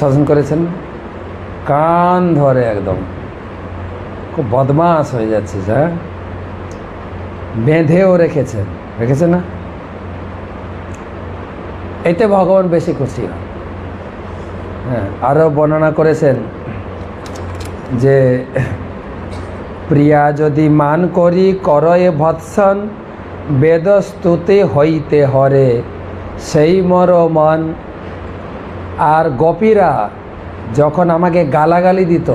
শাসন করেছেন, কান ধরে একদম। খুব বদমাস হয়ে যাচ্ছে হ্যাঁ? বেঁধেও রেখেছেন রেখেছে না? এতে ভগবান বেশি খুশি হয়। হ্যাঁ আরও বর্ণনা করেছেন যে, প্রিয়া যদি মান করি করয়ে ভৎসন, বেদস্তুতে হইতে হরে, সেই মর মন আর গোপীরা যখন আমাকে গালাগালি দিত,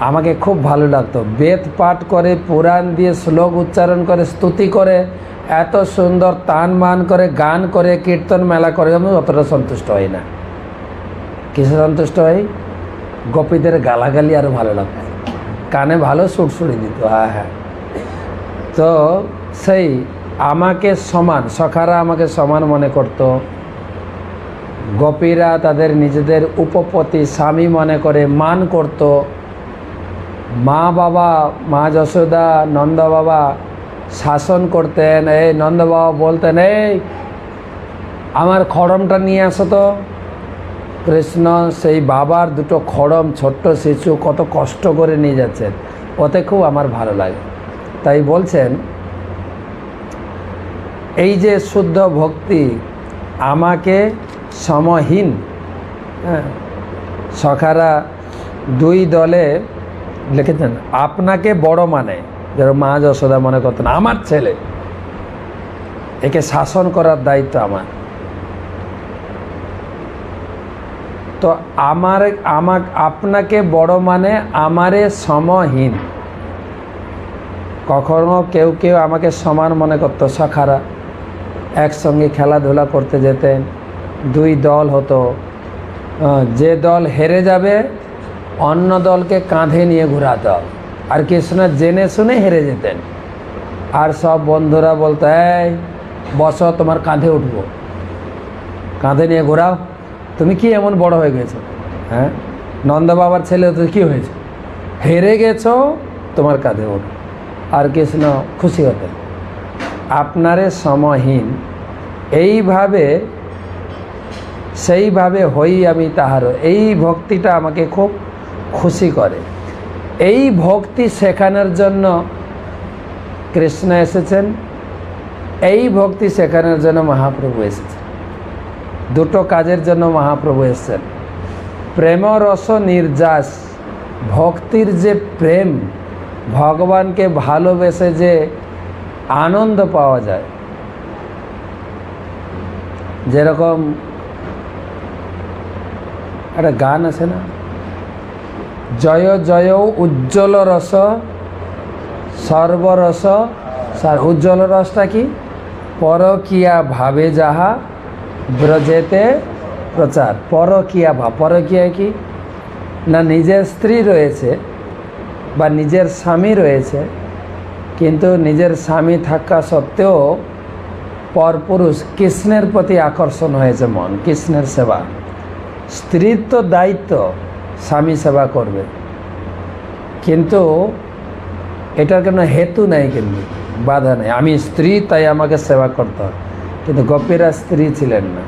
আমাকে খুব ভালো লাগতো। বেদ পাঠ করে, পুরাণ দিয়ে শ্লোক উচ্চারণ করে, স্তুতি করে, এত সুন্দর তান মান করে, গান করে, কীর্তন মেলা করে, আমি অতটা সন্তুষ্ট হই না। কিসে সন্তুষ্ট হই? গোপীদের গালাগালি আরও ভালো লাগতো। কানে ভালো সুটসুড়ি দিত হ্যাঁ হ্যাঁ। তো সেই আমাকে সমান, সখারা আমাকে সমান মনে করতো। গোপীরা তাদের নিজেদের উপপতি স্বামী মনে করে মান করত। মা বাবা, মা যশোদা, নন্দ বাবা শাসন করতেন। এই নন্দ বাবা বলতেন, এই, আমার খড়মটা নিয়ে আসো তো। কৃষ্ণ সেই বাবার দুটো খড়ম, ছোট্ট শিশু কত কষ্ট করে নিয়ে যাচ্ছেন। ওতে খুব আমার ভালো লাগে। তাই বলছেন, এই যে শুদ্ধ ভক্তি আমাকে সমহীন। হ্যাঁ। সখারা দুই দলে লিখেছেন, আপনাকে বড় মানে যারা মা যশোদা মনে করতেন, আমার ছেলে। একে শাসন করার দায়িত্ব আমার। তো আমার আমার, আপনাকে বড় মানে আমারে সমহীন। কখনো কেউ কেউ আমাকে সমান মনে করতো। সখারা একসঙ্গে খেলাধুলা করতে যেতেন দুই দল হতো। যে দল হেরে যাবে, অন্য দলকে কাঁধে নিয়ে ঘোরাতে। আর কৃষ্ণ জেনে শুনে হেরে যেতেন। আর সব বন্ধুরা বলতো, এই, বসো, তোমার কাঁধে উঠবো। কাঁধে নিয়ে ঘোরাও। তুমি কি এমন বড় হয়ে গেছো? হ্যাঁ? নন্দ বাবার ছেলে তো কী হয়েছে? হেরে গেছো, তোমার কাঁধে ওঠো আর কৃষ্ণ খুশি হতেন। আপনারে সমহীন এইভাবে সেইভাবে হই আমি তাহারও এই ভক্তিটা আমাকে খুব খুশি করে। এই ভক্তি শেখানোর জন্য কৃষ্ণ এসেছেন। এই ভক্তি শেখানোর জন্য মহাপ্রভু এসেছেন। দুটো কাজের জন্য মহাপ্রভু এসেছেন। প্রেম রস নির্যাস, ভক্তির যে প্রেম, ভগবানকে ভালোবেসে যে আনন্দ পাওয়া যায়। যেরকম একটা গান আছে না? জয় জয়, উজ্জ্বল রস, সর্বরস সার উজ্জ্বল রসটা কি? পরকিয়া ভাবে যাহা ব্রজেতে প্রচার। পরকিয়া ভাব। পরকিয়া কি? না, নিজের স্ত্রী রয়েছে বা নিজের স্বামী রয়েছে, কিন্তু নিজের স্বামী থাকা সত্ত্বেও পরপুরুষ কৃষ্ণের প্রতি আকর্ষণ হয়েছে মন, কৃষ্ণের সেবা। স্ত্রীর তো দায়িত্ব, স্বামী সেবা করবে। কিন্তু এটার কোনো হেতু নেই কিন্তু, বাধা নেই। আমি স্ত্রী, তাই আমাকে সেবা করতে কিন্তু গোপীরা স্ত্রী ছিলেন না।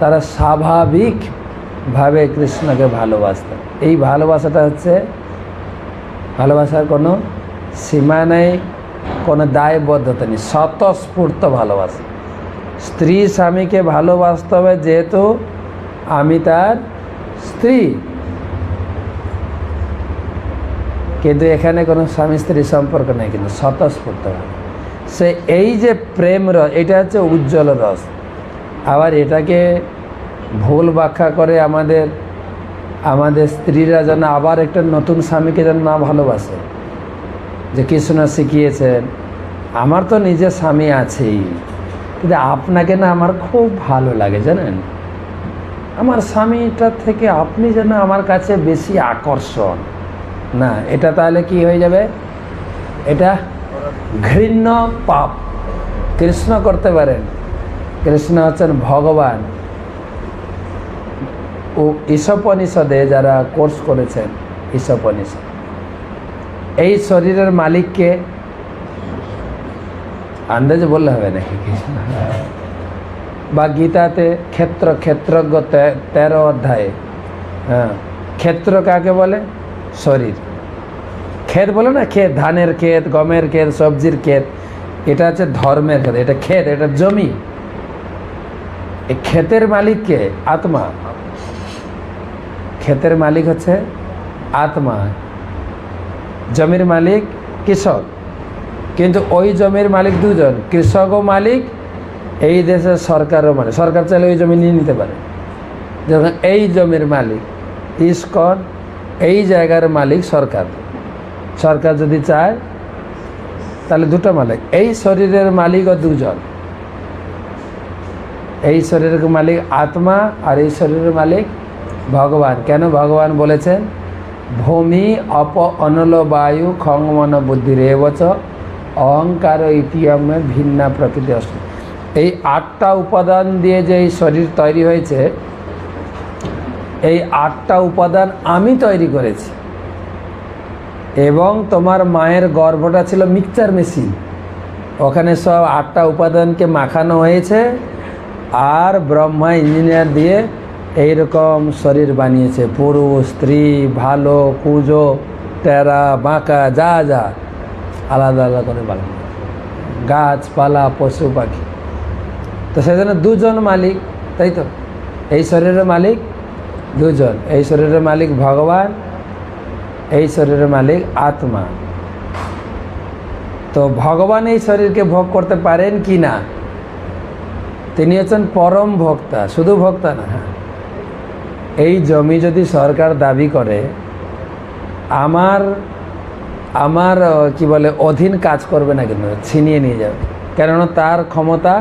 তারা স্বাভাবিকভাবে কৃষ্ণকে ভালোবাসতেন। এই ভালোবাসাটা হচ্ছে, ভালোবাসার কোনো সীমা নেই, কোনো দায়বদ্ধতা নেই, স্বতঃস্ফূর্ত ভালোবাসা। স্ত্রী স্বামীকে ভালোবাসতে হবে যেহেতু আমি তার স্ত্রী। কিন্তু এখানে কোনো স্বামী স্ত্রী সম্পর্ক নেই, কিন্তু স্বতঃস্ফূর্ত। সে এই যে প্রেম রস, এটা হচ্ছে উজ্জ্বল রস। আবার এটাকে ভুল ব্যাখ্যা করে আমাদের আমাদের স্ত্রীরা যেন আবার একটা নতুন স্বামীকে যেন না ভালোবাসে। যে কৃষ্ণ শিখিয়েছেন, আমার তো নিজের স্বামী আছেই, কিন্তু আপনাকে না আমার খুব ভালো লাগে, জানেন? আমার স্বামীটার থেকে আপনি যেন আমার কাছে বেশি আকর্ষণ। না, এটা তাহলে কি হয়ে যাবে? এটা ঘৃণ্য পাপ। কৃষ্ণ করতে পারেন। কৃষ্ণ হচ্ছেন ভগবান। ও ঈশোপনিষদে যারা কোর্স করেছেন, ঈশোপনিষদ। এই শরীরের মালিককে আন্দাজে বললে হবে নাকি? বা গীতাতে ক্ষেত্র, ক্ষেত্রজ্ঞ তেরো অধ্যায়ে। হ্যাঁ ক্ষেত্র কাকে বলে? শরীর। ক্ষেত বলে না? ক্ষেত, ধানের ক্ষেত, গমের ক্ষেত, সবজির ক্ষেত। এটা হচ্ছে ধর্মের ক্ষেত, এটা ক্ষেত, এটা জমি। এই ক্ষেতের মালিককে আত্মা। ক্ষেতের মালিক হচ্ছে আত্মা। জমির মালিক কৃষক। কিন্তু ওই জমির মালিক দুজন কৃষকও মালিক এই দেশের সরকারও মানে সরকার চাইলে ওই জমি নিয়ে নিতে পারে। যখন এই জমির মালিক, ইস্কন, এই জায়গার মালিক সরকার। সরকার যদি চায়, তাহলে দুটো মালিক, এই শরীরের মালিকও দুজন। এই শরীরের মালিক আত্মা আর এই শরীরের মালিক ভগবান। কেন ভগবান বলেছেন, ভূমি অপ অনল বায়ু খং মন বুদ্ধি রেবচ, অহংকার ইতিয়মে ভিন্না প্রকৃতি অস্ত এই আটটা উপাদান দিয়ে যে এই শরীর তৈরি হয়েছে, এই আটটা উপাদান আমি তৈরি করেছি। এবং তোমার মায়ের গর্ভটা ছিল মিক্সচার মেশিন। ওখানে সব আটটা উপাদানকে মাখানো হয়েছে আর ব্রহ্মা ইঞ্জিনিয়ার দিয়ে এইরকম শরীর বানিয়েছে। পুরুষ, স্ত্রী, ভালো, কুজো, টেরা, বাঁকা, যা যা, আলাদা আলাদা করে বানানো গাছপালা, পশু পাখি। তো সেজন্য দুজন মালিক, তাই তো? এই শরীরের মালিক দুজন, এই শরীরের মালিক ভগবান, এই শরীরের মালিক আত্মা। তো ভগবান এই শরীরকে ভোগ করতে পারেন কি না? তিনি হচ্ছেন পরম ভক্তা, শুধু ভক্তা না হ্যাঁ। এই জমি যদি সরকার দাবি করে, আমার আমার, কি বলে, অধীন কাজ করবে না কিন্তু ছিনিয়ে নিয়ে যাবে। কেননা তার ক্ষমতা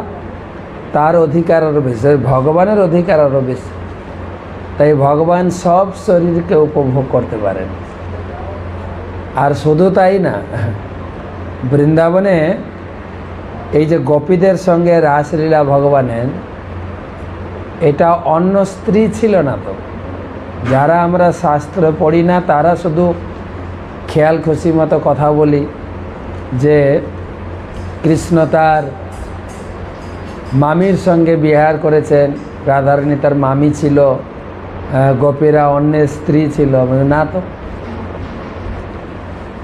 তার অধিকার আরও বেশি, ভগবানের অধিকার আরও বেশি। তাই ভগবান সব শরীরকে উপভোগ করতে পারেন। আর শুধু তাই না, বৃন্দাবনে এই যে গোপীদের সঙ্গে রাসলীলা ভগবানের, এটা অন্য স্ত্রী ছিল না তো। যারা আমরা শাস্ত্র পড়ি না, তারা শুধু খেয়াল খুশি মতো কথা বলি যে কৃষ্ণ তার মামির সঙ্গে বিহার করেছেন। রাধারানী তার মামি ছিল গোপীরা অন্যের স্ত্রী ছিল। না তো?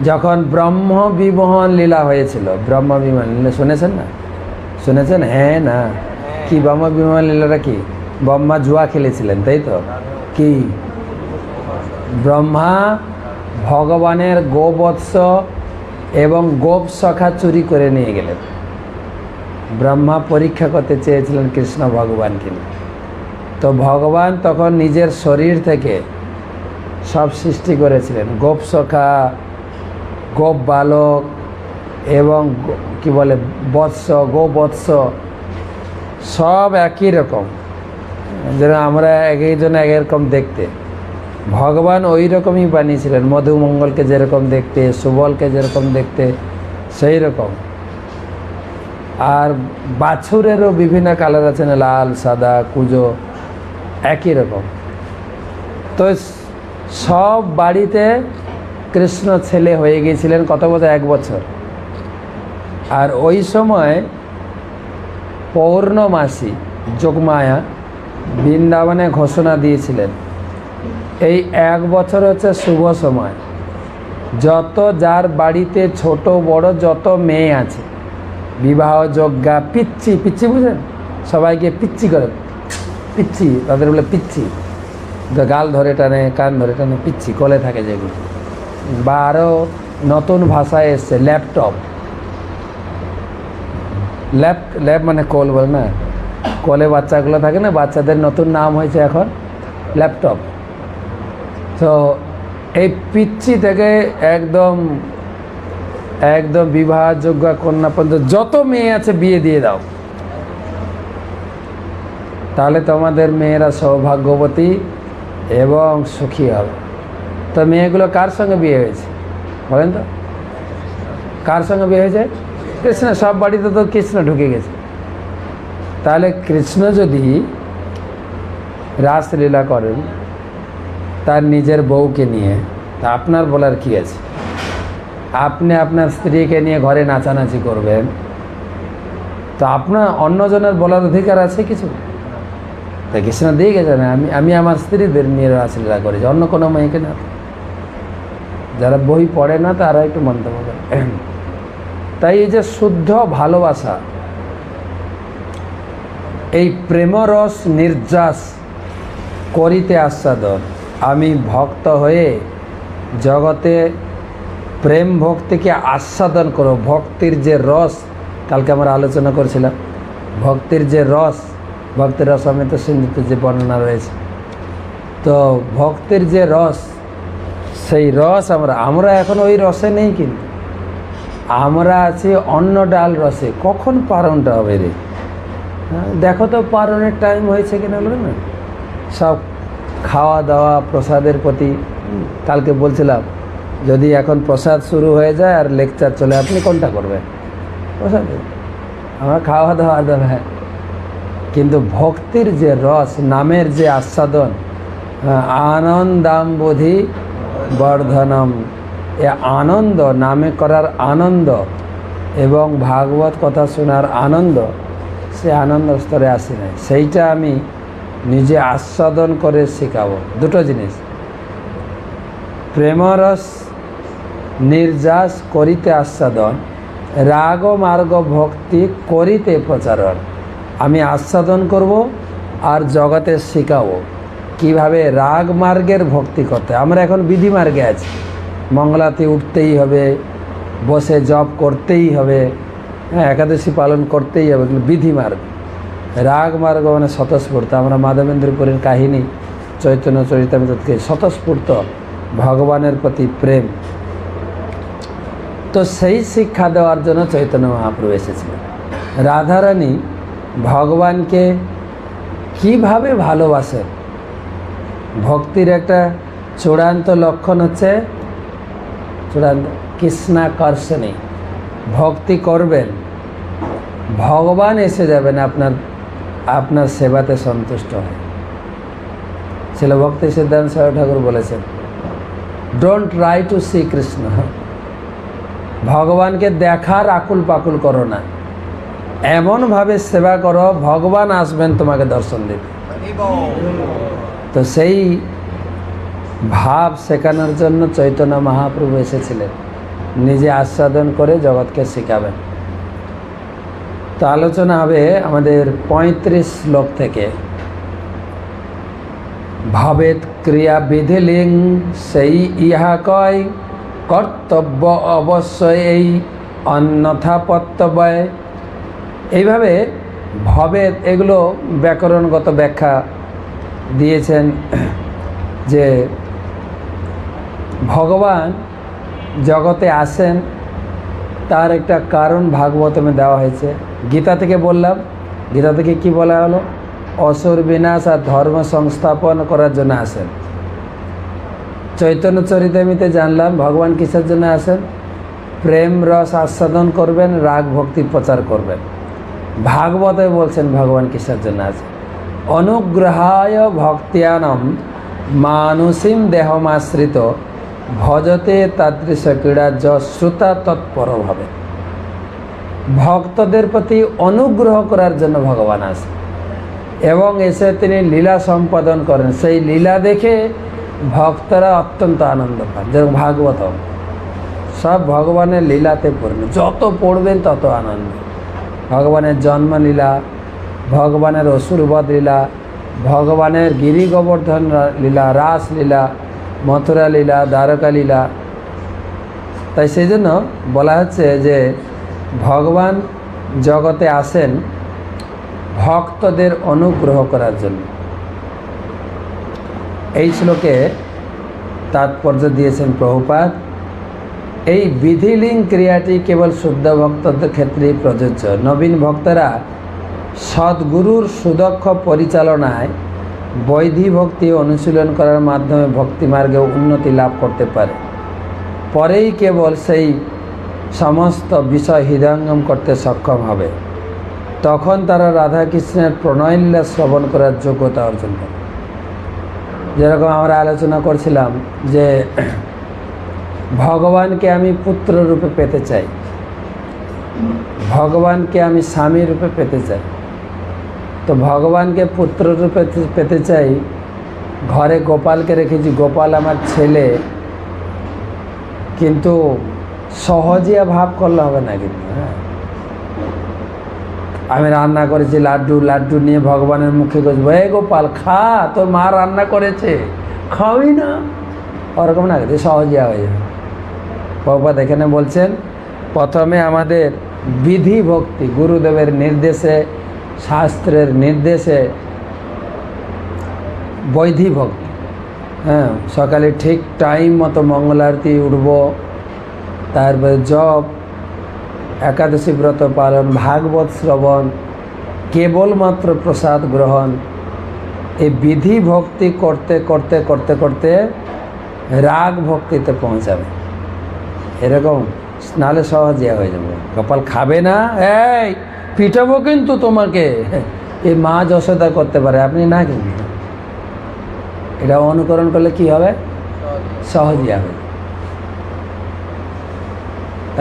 যখন ব্রহ্ম বিমোহন লীলা হয়েছিল ব্রহ্ম বিমোহন লীলা শুনেছেন না? শুনেছেন? হ্যাঁ না। কি ব্রহ্ম বিমোহন লীলাটা কি? ব্রহ্মা জুয়া খেলেছিলেন তাই তো? কি? ব্রহ্মা ভগবানের গোবৎস এবং গোপ সখা চুরি করে নিয়ে গেলেন। ব্রহ্মা পরীক্ষা করতে চেয়েছিলেন কৃষ্ণ ভগবানকে। তো ভগবান তখন নিজের শরীর থেকে সব সৃষ্টি করেছিলেন। গোপ সখা, গোপ বালক এবং কি বলে, বৎস গো বৎস সব একই রকম। যেন আমরা এক একজন এক রকম দেখতে। ভগবান ওই রকমই বানিয়েছিলেন। মধুমঙ্গলকে যেরকম দেখতে, সুবলকে যেরকম দেখতে, সেই রকম। আর বাছুরেরও বিভিন্ন কালার আছে না, লাল, সাদা, কুজো, একই রকম। তো সব বাড়িতে কৃষ্ণ ছেলে হয়ে গিয়েছিলেন কত বছর? এক বছর। আর ওই সময় পৌর্ণমাসী যোগমায়া বৃন্দাবনে ঘোষণা দিয়েছিলেন, এই এক বছর হচ্ছে শুভ সময়। যত যার বাড়িতে ছোট বড় যত মেয়ে আছে বিবাহ যজ্ঞা পিচ্ছি পিচ্ছি বুঝলেন? সবাইকে পিচ্ছি করে। পিচ্ছি তাদের বলে পিচ্ছি গাল ধরে টানে, কান ধরে টানে পিচ্ছি কলে থাকে যেগুলো। বা আরও নতুন ভাষায় এসছে, ল্যাপটপ। ল্যাপ ল্যাপ মানে কল বলে না? কলে বাচ্চাগুলো থাকে না, বাচ্চাদের নতুন নাম হয়েছে এখন ল্যাপটপ। তো এই পিচ্ছি থেকে একদম একদম বিবাহযোগ্য কন্যা পর্যন্ত যত মেয়ে আছে বিয়ে দিয়ে দাও। তাহলে তোমাদের মেয়েরা সৌভাগ্যবতী এবং সুখী হবে। তো মেয়েগুলো কার সঙ্গে বিয়ে হয়েছে? বলেন তো। কার সঙ্গে বিয়ে হয়েছে? কৃষ্ণ, সব বাড়িতে তো কৃষ্ণ ঢুকে গেছে। তাহলে কৃষ্ণ যদি রাসলীলা করেন, তার নিজের বউকে নিয়ে, তা আপনার বলার কি আছে? আপনি আপনার স্ত্রীকে নিয়ে ঘরে নাচানাচি করবেন, তো আপনার অন্যজনের বলার অধিকার আছে কিছু? তাই কৃষ্ণ দিয়ে গেছে না আমি আমি আমার স্ত্রীদের নিয়ে রাসলীলা করেছি অন্য কোনো মেয়েকে না। যারা বই পড়ে না, তারা একটু মন্তব্য করে তাই এই যে শুদ্ধ ভালোবাসা, এই প্রেমরস নির্যাস করিতে আস্বাদন। আমি ভক্ত হয়ে জগতে প্রেম ভক্তিকে আস্বাদন করো। ভক্তির যে রস কালকে আমরা আলোচনা করছিলাম ভক্তির যে রস ভক্তির রস আমি তো সিন্ধুতে যে বর্ণনা রয়েছে। তো ভক্তির যে রস সেই রস আমরা আমরা এখন ওই রসে নেই কিন্তু। আমরা আছি অন্য ডাল রসে। কখন পারণটা হবে রে? হ্যাঁ, দেখো তো পারণের টাইম হয়েছে কিনা বলে না? সব খাওয়া দাওয়া প্রসাদের প্রতি কালকে বলছিলাম যদি এখন প্রসাদ শুরু হয়ে যায় আর লেকচার চলে, আপনি কোনটা করবেন? প্রসাদ? আমার খাওয়া দাওয়া দাওয়া হ্যাঁ কিন্তু ভক্তির যে রস, নামের যে আস্বাদন আনন্দাম্বোধি বর্ধনম। এ আনন্দ, নামে করার আনন্দ এবং ভাগবত কথা শোনার আনন্দ, সে আনন্দ স্তরে আসে নাই। সেইটা আমি নিজে আস্বাদন করে শেখাবো। দুটো জিনিস। প্রেমরস নির্যাস করিতে আস্বাদন রাগ মার্গ ভক্তি করিতে প্রচারণ। আমি আস্বাদন করব আর জগতে শেখাবো। কীভাবে রাগ মার্গের ভক্তি করতে আমরা এখন বিধি মার্গে আছি। মঙ্গলাতে উঠতেই হবে, বসে জব করতেই হবে হ্যাঁ একাদশী পালন করতেই হবে, কিন্তু বিধি মার্গ। রাগ মার্গ মানে স্বতঃস্ফূর্ত। আমরা মাধবেন্দ্রপুরের কাহিনী, চৈতন্য চরিতামৃতকে স্বতঃস্ফূর্ত, ভগবানের প্রতি প্রেম। তো সেই শিক্ষা দেওয়ার জন্য চৈতন্য মহাপ্রভু এসেছিলেন। রাধারানী ভগবানকে কীভাবে ভালোবাসেন? ভক্তির একটা চূড়ান্ত লক্ষণ হচ্ছে, চূড়ান্ত কৃষ্ণাকর্ষণী ভক্তি করবেন, ভগবান এসে যাবেন, আপনার আপনার সেবাতে সন্তুষ্ট হয়। ছিল ভক্তি সিদ্ধান্ত সাহেব ঠাকুর বলেছেন don't try to see Krishna ভগবানকে দেখার আকুল পাকুল করো না। এমনভাবে সেবা করো, ভগবান আসবেন তোমাকে দর্শন দিতে। তো সেই ভাব শেখানোর জন্য চৈতন্য মহাপ্রভু এসেছিলেন। নিজে আস্বাদন করে জগৎকে শেখাবেন। তো আলোচনা হবে আমাদের পঁয়ত্রিশ শ্লোক থেকে। ভাবেত ক্রিয়া বিধিলিং সেই ইহা কয় কর্তব্য অবশ্যই এই অন্যথা পত্তব্যয় এইভাবে ভবেদ এগুলো ব্যাকরণগত ব্যাখ্যা দিয়েছেন যে ভগবান জগতে আসেন, তার একটা কারণ ভাগবতমে দেওয়া হয়েছে। গীতা থেকে বললাম, গীতা থেকে কি বলা হলো? অসুর বিনাশ আর ধর্ম সংস্থাপন করার জন্য আসেন। চৈতন্য চরিতামিতে জানলাম, ভগবান কিসের জন্য আসেন প্রেম, রস আস্বাদন করবেন, রাগ, ভক্তি প্রচার করবেন। ভাগবতে বলছেন ভগবান কিসের জন্য আছেন? অনুগ্রহায় ভক্তিয়ানম মানসিম দেহমাশ্রিত, ভজতে তাদৃশ ক্রীড়া য শ্রুতা তৎপরভাবে। ভক্তদের প্রতি অনুগ্রহ করার জন্য ভগবান আসেন এবং এসে তিনি লীলা সম্পাদন করেন। সেই লীলা দেখে ভক্তরা অত্যন্ত আনন্দ পান যেরকম ভাগবতম। সব ভগবানের লীলাতে পড়বেন যত পড়বেন তত আনন্দ। ভগবানের জন্মলীলা, ভগবানের অসুরবধ লীলা, ভগবানের গিরি গোবর্ধন লীলা, রাস লীলা, মথুরা লীলা, দ্বারকা লীলা। তাই সেই জন্য বলা হচ্ছে যে ভগবান জগতে আসেন ভক্তদের অনুগ্রহ করার জন্য। এই শ্লোকে তাৎপর্য দিয়েছেন প্রভুপাদ, এই বিধিলিং ক্রিয়াটি কেবল শুদ্ধ ভক্তদের ক্ষেত্রেই প্রযোজ্য। নবীন ভক্তরা সদ্গুরুর সুদক্ষ পরিচালনায় বৈধি ভক্তি অনুশীলন করার মাধ্যমে ভক্তিমার্গে উন্নতি লাভ করতে পারে। পরেই কেবল সেই সমস্ত বিষয় হৃদয়ঙ্গম করতে সক্ষম হবে। তখন তারা রাধাকৃষ্ণের প্রণয়লীলা শ্রবণ করার যোগ্যতা অর্জন করে। যেরকম আমরা আলোচনা করছিলাম যে ভগবানকে আমি পুত্র রূপে পেতে চাই, ভগবানকে আমি স্বামী রূপে পেতে চাই। তো ভগবানকে পুত্র রূপে পেতে চাই, ঘরে গোপালকে রেখেছি, গোপাল আমার ছেলে। কিন্তু সহজিয়া ভাব করলে হবে না কিন্তু হ্যাঁ। আমি রান্না করেছি লাড্ডু লাড্ডু নিয়ে ভগবানের মুখে গেছি এ গোপাল, খা, তোর মা রান্না করেছে। খাওয়াই না। ওরকম না কিন্তু সহজে হয়ে যাবে। প্রভুপাত এখানে বলছেন, প্রথমে আমাদের বিধি ভক্তি গুরুদেবের নির্দেশে, শাস্ত্রের নির্দেশে বৈধি ভক্তি হ্যাঁ সকালে ঠিক টাইম মতো মঙ্গলারতি উঠব, তারপরে জপ একাদশী ব্রত পালন, ভাগবত শ্রবণ, কেবলমাত্র প্রসাদ গ্রহণ, এই বিধি ভক্তি করতে করতে করতে করতে রাগ ভক্তিতে পৌঁছাবে। এরকম নালে সহজে হয়ে যাবে। কপাল খাবে না? এই, পিটাবো কিন্তু তোমাকে। এই মা যশোদা করতে পারে, আপনি না কিন্তু এটা অনুকরণ করলে কি হবে? সহজই হবে।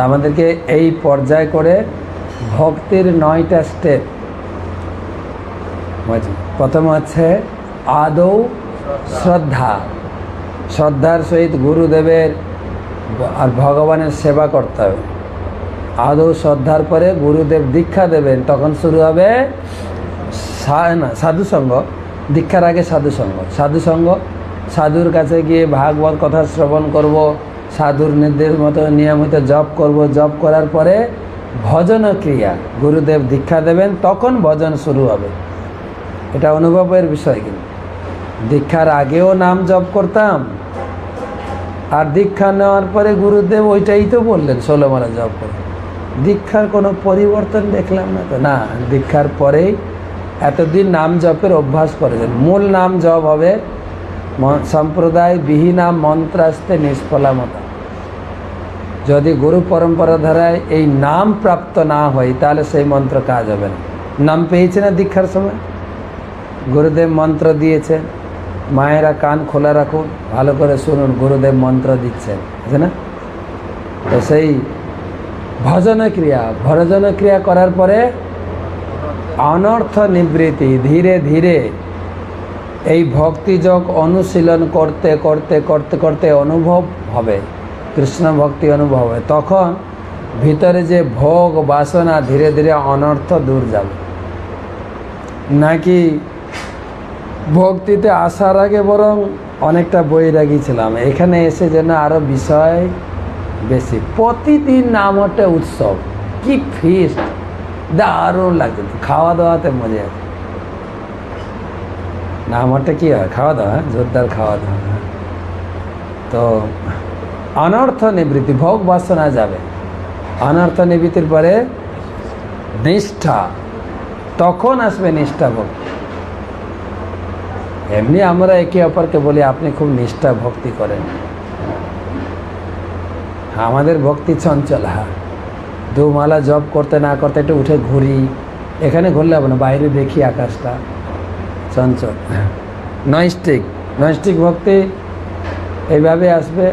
তা আমাদেরকে এই পর্যায় করে ভক্তির নয়টা স্টেপ। প্রথম হচ্ছে আদৌ শ্রদ্ধা। শ্রদ্ধার সহিত গুরুদেবের আর ভগবানের সেবা করতে হবে। আদৌ শ্রদ্ধার পরে গুরুদেব দীক্ষা দেবেন, তখন শুরু হবে সাধুসঙ্গ। দীক্ষার আগে সাধুসঙ্গ। সাধুসঙ্গ, সাধুর কাছে গিয়ে ভাগবত কথা শ্রবণ করব। সাধুর নির্দেশ মতো, নিয়মিত জপ করব। জপ করার পরে ভজন ক্রিয়া, গুরুদেব দীক্ষা দেবেন, তখন ভজন শুরু হবে। এটা অনুভবের বিষয় কিন্তু। দীক্ষার আগেও নাম জপ করতাম। আর দীক্ষা নেওয়ার পরে গুরুদেব ওইটাই তো বললেন, ষোলো মালা জপ করে। দীক্ষার কোনো পরিবর্তন দেখলাম না তো? না, দীক্ষার পরেই এতদিন নাম জপের অভ্যাস করেছেন। মূল নাম জপ হবে সম্প্রদায় বিহীনা মন্ত্রাস্তে নিষ্ফলামতা। যদি গুরু পরম্পরা ধারায় এই নাম প্রাপ্ত না হয়, তাহলে সেই মন্ত্র কাজ হবে না। নাম পেয়েছে না দীক্ষার সময়? গুরুদেব মন্ত্র দিয়েছে, মায়েরা কান খোলা রাখুন, ভালো করে শুনুন, গুরুদেব মন্ত্র দিচ্ছেন, আছে না? তো সেই ভজন ক্রিয়া ভজন ক্রিয়া করার পরে অনর্থ নিবৃত্তি, ধীরে ধীরে এই ভক্তিযোগ অনুশীলন করতে করতে করতে করতে অনুভব হবে। কৃষ্ণ ভক্তি অনুভব হবে তখন ভিতরে যে ভোগ বাসনা ধীরে ধীরে অনর্থ দূর যাবে। নাকি ভক্তিতে আসার আগে বরং অনেকটা বৈরাগী ছিলাম। এখানে এসে যেন আরও বিষয় বেশি। প্রতিদিন নাম হচ্ছে উৎসব। কি ফিস্ট দারুণ লাগছে। খাওয়া দাওয়াতে মজা আছে। নাম হচ্ছে কী হয়? খাওয়া দাওয়া হ্যাঁ? জোরদার খাওয়া দাওয়া হ্যাঁ। তো অনর্থ নিবৃত্তি, ভোগ বাসনা যাবে। অনর্থ নিবৃত্তির পরে নিষ্ঠা, তখন আসবে নিষ্ঠা ভক্তি এমনি আমরা একে অপরকে বলি, আপনি খুব নিষ্ঠা ভক্তি করেন। আমাদের ভক্তি চঞ্চল হ্যাঁ। দুমালা জব করতে না করতে একটু উঠে ঘুরি। এখানে ঘুরলে হবে না, বাইরে দেখি আকাশটা চঞ্চল। নয়স্টিক নয়স্টিক ভক্তি এইভাবে আসবে।